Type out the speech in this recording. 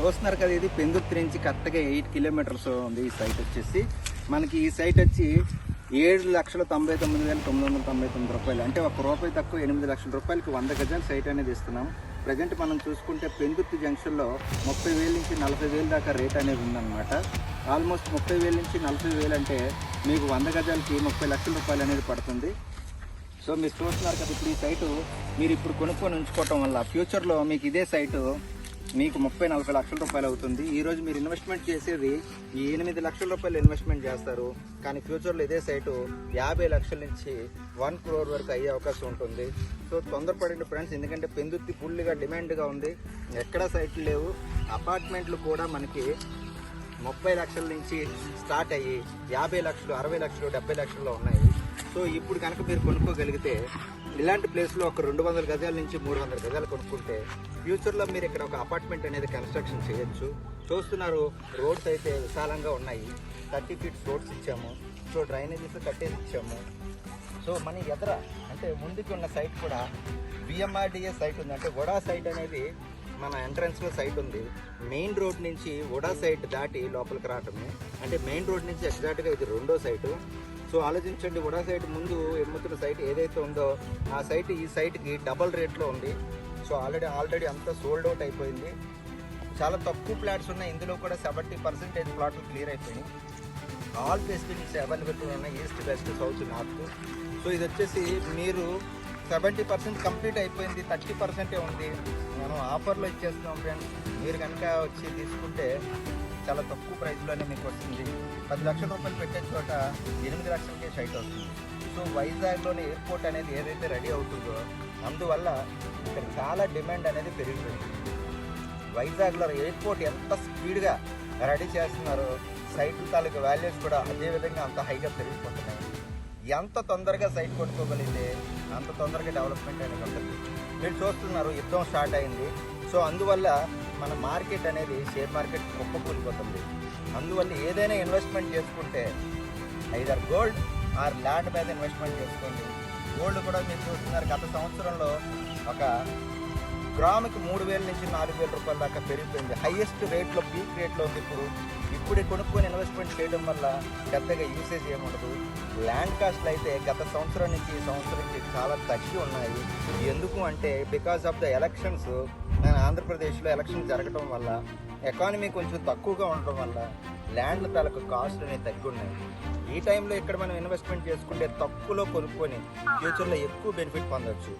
చూస్తున్నారు కదా ఇది పెందుర్తి నుంచి కరెక్ట్గా ఎయిట్ కిలోమీటర్స్ ఉంది ఈ సైట్ వచ్చేసి. మనకి ఈ సైట్ వచ్చి ఏడు లక్షల తొంభై తొమ్మిది వేల తొమ్మిది వందల తొంభై తొమ్మిది రూపాయలు. అంటే ఒక రూపాయి తక్కువ ఎనిమిది లక్షల రూపాయలకి వంద గజాల సైట్ అనేది ఇస్తున్నాం. ప్రజెంట్ మనం చూసుకుంటే పెందుర్తి జంక్షన్లో ముప్పై వేల నుంచి నలభై వేల దాకా రేట్ అనేది ఉందన్నమాట. ఆల్మోస్ట్ ముప్పై వేల నుంచి నలభై వేలు అంటే మీకు వంద గజాలకి ముప్పై లక్షల రూపాయలు అనేది పడుతుంది. సో మీరు చూస్తున్నారు కదా ఇప్పుడు ఈ సైటు మీరు ఇప్పుడు కొనుక్కొని ఉంచుకోవటం వల్ల ఫ్యూచర్లో మీకు ఇదే సైటు మీకు ముప్పై నలభై లక్షల రూపాయలు అవుతుంది. ఈరోజు మీరు ఇన్వెస్ట్మెంట్ చేసేది ఈ ఎనిమిది లక్షల రూపాయలు ఇన్వెస్ట్మెంట్ చేస్తారు. కానీ ఫ్యూచర్లో ఇదే సైటు యాభై లక్షల నుంచి వన్ క్రోర్ వరకు అయ్యే అవకాశం ఉంటుంది. సో తొందరపడండి ఫ్రెండ్స్ ఎందుకంటే పెందుత్తి ఫుల్గా డిమాండ్గా ఉంది. ఎక్కడా సైట్లు లేవు. అపార్ట్మెంట్లు కూడా మనకి ముప్పై లక్షల నుంచి స్టార్ట్ అయ్యి యాభై లక్షలు అరవై లక్షలు డెబ్బై లక్షల్లో ఉన్నాయి. సో ఇప్పుడు కనుక మీరు కొనుక్కోగలిగితే ఇలాంటి ప్లేస్లో ఒక రెండు వందల గజాల నుంచి మూడు వందల గజాలు కొనుక్కుంటే ఫ్యూచర్లో మీరు ఇక్కడ ఒక అపార్ట్మెంట్ అనేది కన్స్ట్రక్షన్ చేయొచ్చు. చూస్తున్నారు రోడ్స్ అయితే విశాలంగా ఉన్నాయి. థర్టీ ఫీట్స్ రోడ్స్ ఇచ్చాము. సో డ్రైనేజెస్ కట్టేసి ఇచ్చాము. సో మన ఎదర అంటే ముందుకు ఉన్న సైట్ కూడా బిఎంఆర్డిఏ సైట్ ఉంది. అంటే వడా సైట్ అనేది మన ఎంట్రన్స్లో సైట్ ఉంది. మెయిన్ రోడ్ నుంచి వడా సైట్ దాటి లోపలికి రావటమే. అంటే మెయిన్ రోడ్ నుంచి ఎగ్జాక్ట్గా ఇది రెండో సైటు. సో ఆలోచించండి వడా సైట్ ముందు ఎమ్ముతున్న సైట్ ఏదైతే ఉందో ఆ సైట్ ఈ సైట్కి డబల్ రేట్లో ఉంది. సో ఆల్రెడీ ఆల్రెడీ అంతా సోల్డ్ అవుట్ అయిపోయింది. చాలా తక్కువ ప్లాట్స్ ఉన్నాయి ఇందులో కూడా సెవెంటీ పర్సెంటేజ్ ప్లాట్లు క్లియర్ అయిపోయినాయి. ఆల్ ఫెసిలిటీస్ అవైలబుల్ ఉన్నాయి east west south north. So ఇది వచ్చేసి మీరు సెవెంటీ పర్సెంట్ కంప్లీట్ అయిపోయింది థర్టీ పర్సెంటే ఉంది. మనం ఆఫర్లో ఇచ్చేస్తున్నాం ఫ్రెండ్స్. మీరు కనుక వచ్చి తీసుకుంటే చాలా తక్కువ ప్రైస్లోనే మీకు వస్తుంది. పది లక్షల రూపాయలు పెట్టే చోట ఎనిమిది లక్షలకే సైట్ వస్తుంది సో వైజాగ్లోని ఎయిర్పోర్ట్ అనేది ఏదైతే రెడీ అవుతుందో అందువల్ల ఇక్కడ చాలా డిమాండ్ అనేది పెరిగిపోయింది. వైజాగ్లో ఎయిర్పోర్ట్ ఎంత స్పీడ్గా రెడీ చేస్తున్నారో సైట్ తాలూకు వాల్యూస్ కూడా అదేవిధంగా అంత హైగా పెరిగిపోతున్నాయి. ఎంత తొందరగా సైట్ కొట్టుకోగలిగితే అంత తొందరగా డెవలప్మెంట్ అనేది ఉంటుంది. మీరు చూస్తున్నారు యుద్ధం స్టార్ట్ అయింది. సో అందువల్ల మన మార్కెట్ అనేది షేర్ మార్కెట్ కుప్పకూలిపోతుంది అందువల్ల ఏదైనా ఇన్వెస్ట్మెంట్ చేసుకుంటే ఐదర్ గోల్డ్ ఆర్ ల్యాండ్ మీద ఇన్వెస్ట్మెంట్ చేసుకోండి. గోల్డ్ కూడా మీరు చూస్తున్నారు గత సంవత్సరంలో ఒక గ్రాముకి మూడు వేల నుంచి నాలుగు వేల రూపాయల దాకా పెరిగిపోయింది. హైయెస్ట్ రేట్లో పీక్ రేట్లో ఉంది ఇప్పుడు. ఇప్పుడు కొనుక్కొని ఇన్వెస్ట్మెంట్ చేయడం వల్ల పెద్దగా యూసేజ్ ఏముండదు ల్యాండ్ కాస్ట్లు అయితే గత సంవత్సరం నుంచి ఈ సంవత్సరంకి చాలా తగ్గి ఉన్నాయి. ఎందుకు అంటే బికాస్ ఆఫ్ ద ఎలక్షన్స్ మన ఆంధ్రప్రదేశ్లో ఎలక్షన్ జరగటం వల్ల ఎకానమీ కొంచెం తక్కువగా ఉండటం వల్ల ల్యాండ్ తాలూకు కాస్ట్ అనేవి తగ్గి ఉన్నాయి ఈ టైంలో ఇక్కడ మనం ఇన్వెస్ట్మెంట్ చేసుకుంటే తక్కువలో కొనుక్కొని ఫ్యూచర్లో ఎక్కువ బెనిఫిట్ పొందొచ్చు.